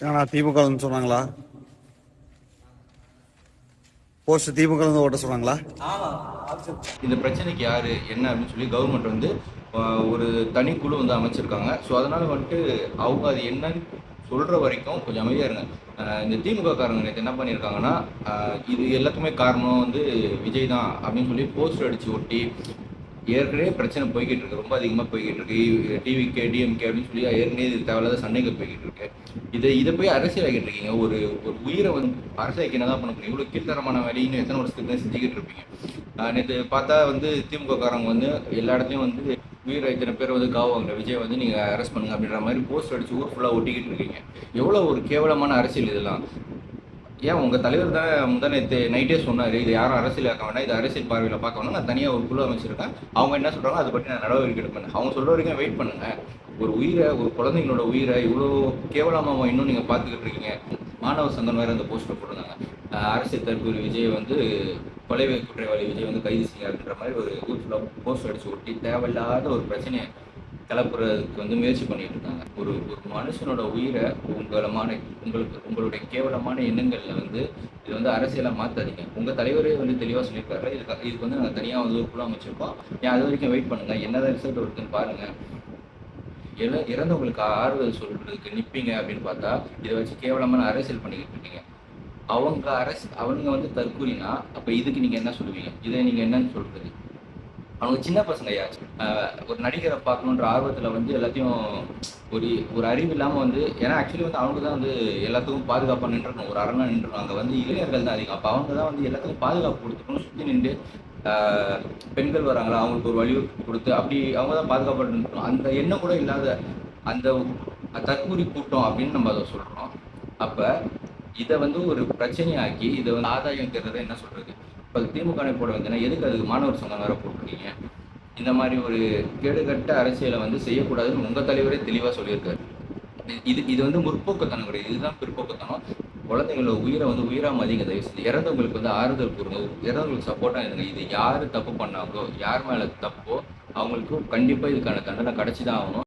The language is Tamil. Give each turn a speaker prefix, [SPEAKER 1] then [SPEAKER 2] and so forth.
[SPEAKER 1] ஏன்னா திமுக சொன்னாங்களா? போஸ்ட் திமுக வந்து ஓட்ட சொன்னாங்களா?
[SPEAKER 2] இந்த பிரச்சனைக்கு யாரு என்ன அப்படின்னு சொல்லி கவர்மெண்ட் வந்து ஒரு தனி குழு வந்து அமைச்சிருக்காங்க. ஸோ அதனால வந்துட்டு அவங்க அது என்னன்னு சொல்ற வரைக்கும் கொஞ்சம் அமைதியா இருங்க. இந்த திமுக காரங்க நேற்று என்ன பண்ணியிருக்காங்கன்னா இது எல்லாத்துக்குமே காரணம் வந்து விஜய் தான் அப்படின்னு சொல்லி போஸ்டர் அடிச்சு ஒட்டி ஏற்கனவே பிரச்சனை போய்கிட்டு இருக்கு. ரொம்ப அதிகமாக போய்கிட்டு இருக்கு. டிவிகே டிஎம்கே அப்படின்னு சொல்லி ஏற்கனவே இது தேவையில்லாத சண்டைகள் போய்கிட்டு இருக்கு. இதை இதை போய் அரசியல் ஆகிட்டு இருக்கீங்க. ஒரு ஒரு உயிரை வந்து அரசியல் என்ன தான் பண்ண முடியும்? இவ்வளோ கீழ்த்தரமான வேலைன்னு எத்தனை வருஷத்துக்கு தான் செஞ்சுக்கிட்டு இருப்பீங்க? நேற்று பார்த்தா வந்து திமுக காரங்க வந்து எல்லா இடத்துலையும் வந்து உயிரை இத்தனை பேர் வந்து காவாங்க விஜய் வந்து நீங்கள் அரெஸ்ட் பண்ணுங்க அப்படின்ற மாதிரி போஸ்ட் அடிச்சு ஊர் ஃபுல்லாக ஒட்டிக்கிட்டு இருக்கீங்க. எவ்வளோ ஒரு கேவலமான அரசியல் இதெல்லாம்? ஏன் உங்கள் தலைவர் தான் முந்தா நேற்று நைட்டே சொன்னார் இது யாரும் அரசியல் ஆக்க வேண்டாம் இது அரசியல் பார்வையில் பார்க்க வேணாம் நான் தனியாக ஒரு குழு அமைச்சிருக்கேன். அவங்க என்ன சொல்கிறாங்க அதை பற்றி நான் நடவடிக்கை எடுப்பேன் அவங்க சொல்ற வரைக்கும் வெயிட் பண்ணுங்க. ஒரு உயிரை ஒரு குழந்தைங்களோட உயிரை இவ்வளோ கேவலமாக இன்னும் நீங்கள் பார்த்துக்கிட்டு இருக்கீங்க. மாணவ சங்கம் வேறு அந்த போஸ்ட்டை போட்டிருந்தாங்க. அரசியல் தற்கொலை விஜய் வந்து கொலை குற்றவாளி விஜய் வந்து கைது செய்யாருன்ற மாதிரி ஒரு ஊர் ஃபுல்லாக போஸ்ட் அடிச்சு ஒட்டி தேவையில்லாத ஒரு பிரச்சனையை கிளப்புறதுக்கு வந்து முயற்சி பண்ணிட்டு இருக்காங்க ஒரு ஒரு மனுஷனோட உயிரை உங்களமான உங்களுக்கு உங்களுடைய கேவலமான எண்ணங்கள்ல வந்து இது வந்து அரசியலாக மாத்தாதீங்க. உங்க தலைவரே வந்து தெளிவா சொல்லியிருக்காரு. இதுக்கு இதுக்கு வந்து நாங்கள் தனியாக வந்து ஒரு குழு அமைச்சிருக்கோம். ஏன் அது வரைக்கும் வெயிட் பண்ணுங்க. என்னதான் ரிசல்ட் வருதுன்னு பாருங்க. இற இறந்தவங்களுக்கு ஆறுதல் சொல்றதுக்கு நிற்பீங்க அப்படின்னு பார்த்தா இதை வச்சு கேவலமான அரசியல் பண்ணிக்கிட்டு இருக்கீங்க. அவங்க அரசு அவங்க வந்து தற்கூறினா அப்போ இதுக்கு நீங்கள் என்ன சொல்லுவீங்க? இதை நீங்கள் என்னன்னு சொல்கிறது அவங்க சின்ன பசங்க யாச்சும் ஒரு நடிகரை பார்க்கணுன்ற ஆர்வத்தில் வந்து எல்லாத்தையும் ஒரு ஒரு அறிவு இல்லாமல் வந்து ஏன்னா ஆக்சுவலி வந்து அவங்க தான் வந்து எல்லாத்துக்கும் பாதுகாப்பாக நின்றுணும் ஒரு அரணாக நின்றுணும் அங்கே வந்து இளைஞர்கள் தான் அதிகம். அப்போ அவங்க தான் வந்து எல்லாத்துக்கும் பாதுகாப்பு கொடுத்துக்கணும். சுற்றி நின்று பெண்கள் வராங்களா? அவங்களுக்கு ஒரு வழி கொடுத்து அப்படி அவங்க தான் பாதுகாப்பாக நின்றுணும் அந்த எண்ணம் கூட இல்லாத அந்த தற்கூரி கூட்டம் அப்படின்னு நம்ம அதை சொல்கிறோம் அப்போ இதை வந்து ஒரு பிரச்சனையாக்கி இதை வந்து ஆதாயங்கிறத என்ன சொல்கிறது இப்போ திமுக போட வந்தேன்னா எதுக்கு அதுக்கு மாணவர் சங்கம் வேறு போட்டிருக்கீங்க? இந்த மாதிரி ஒரு கேடுகட்ட அரசியலை வந்து செய்யக்கூடாதுன்னு உங்கள் தலைவரே தெளிவாக சொல்லியிருக்காரு. இது- இது வந்து முற்போக்குத்தனம் கிடையாது. இதுதான் பிற்போக்குத்தனம். குழந்தைங்களோட உயிரை வந்து உயிராக மதிங்க தயவு செஞ்சு இறந்தவங்களுக்கு வந்து ஆறுதல் கூறுங்க. இறந்தவங்களுக்கு சப்போர்ட்டாக இருங்க இது யார் தப்பு பண்ணாங்களோ யார் மேலே தப்போ அவங்களுக்கு கண்டிப்பாக இதுக்கான தண்டனை கிடச்சி தான் ஆகணும்.